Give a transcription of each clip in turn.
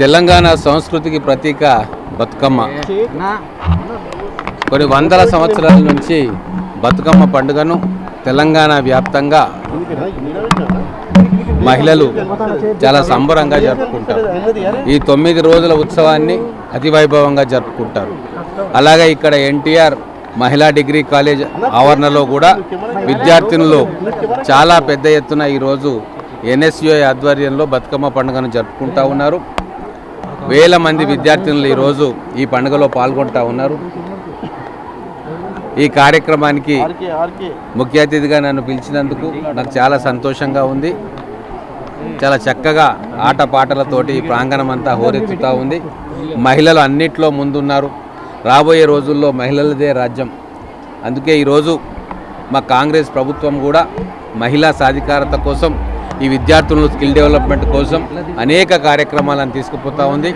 తెలంగాణ సంస్కృతికి ప్రతీక బతుకమ్మ. కొన్ని వందల సంవత్సరాల నుంచి బతుకమ్మ పండుగను తెలంగాణ వ్యాప్తంగా మహిళలు చాలా సంబరంగా జరుపుకుంటారు. ఈ తొమ్మిది రోజుల ఉత్సవాన్ని అతివైభవంగా జరుపుకుంటారు. అలాగే ఇక్కడ ఎన్టీఆర్ మహిళా డిగ్రీ కాలేజ్ ఆవరణలో కూడా విద్యార్థినులు చాలా పెద్ద ఎత్తున ఈరోజు ఎన్ఎస్యుఐ ఆధ్వర్యంలో బతుకమ్మ పండుగను జరుపుకుంటా ఉన్నారు. వేల మంది విద్యార్థినులు ఈరోజు ఈ పండుగలో పాల్గొంటా ఉన్నారు. ఈ కార్యక్రమానికి ముఖ్య అతిథిగా నన్ను పిలిచినందుకు నాకు చాలా సంతోషంగా ఉంది. చాలా చక్కగా ఆటపాటలతోటి ఈ ప్రాంగణం అంతా హోరెత్తుతూ ఉంది. మహిళలు అన్నిట్లో ముందున్నారు. రాబోయే రోజుల్లో మహిళలదే రాజ్యం. అందుకే ఈరోజు మా కాంగ్రెస్ ప్రభుత్వం కూడా మహిళా సాధికారత కోసం ఈ విద్యార్థులను స్కిల్ డెవలప్మెంట్ కోసం అనేక కార్యక్రమాలను తీసుకుపోతా ఉంది.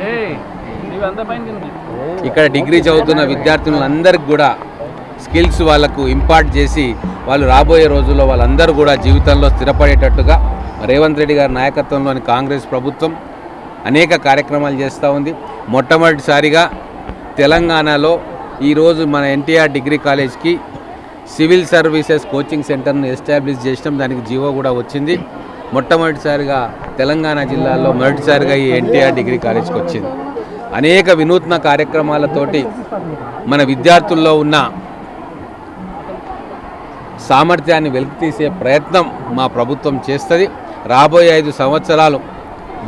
ఇక్కడ డిగ్రీ చదువుతున్న విద్యార్థులందరికీ కూడా స్కిల్స్ వాళ్ళకు ఇంపార్ట్ చేసి వాళ్ళు రాబోయే రోజుల్లో వాళ్ళందరూ కూడా జీవితంలో స్థిరపడేటట్టుగా రేవంత్ రెడ్డి గారి నాయకత్వంలోని కాంగ్రెస్ ప్రభుత్వం అనేక కార్యక్రమాలు చేస్తూ ఉంది. మొట్టమొదటిసారిగా తెలంగాణలో ఈరోజు మన ఎన్టీఆర్ డిగ్రీ కాలేజ్కి సివిల్ సర్వీసెస్ కోచింగ్ సెంటర్ను ఎస్టాబ్లిష్ చేసినాం. దానికి జీవో కూడా వచ్చింది. మొట్టమొదటిసారిగా తెలంగాణ జిల్లాలో మొదటిసారిగా ఈ ఎన్టీఆర్ డిగ్రీ కాలేజ్కి వచ్చింది. అనేక వినూత్న కార్యక్రమాలతోటి మన విద్యార్థుల్లో ఉన్న సామర్థ్యాన్ని వెలికితీసే ప్రయత్నం మా ప్రభుత్వం చేస్తుంది. రాబోయే ఐదు సంవత్సరాలు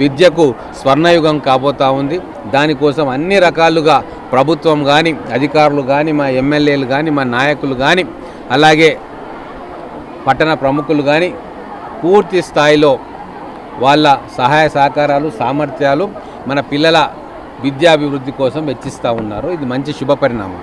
విద్యకు స్వర్ణయుగం కాబోతా ఉంది. దానికోసం అన్ని రకాలుగా ప్రభుత్వం కానీ అధికారులు కానీ మా ఎమ్మెల్యేలు కానీ మా నాయకులు కానీ అలాగే పట్టణ ప్రముఖులు కానీ పూర్తి స్థాయిలో వాళ్ళ సహాయ సహకారాలు సామర్థ్యాలు మన పిల్లల విద్యాభివృద్ధి కోసం వెచ్చిస్తూ ఉన్నారు. ఇది మంచి శుభ పరిణామం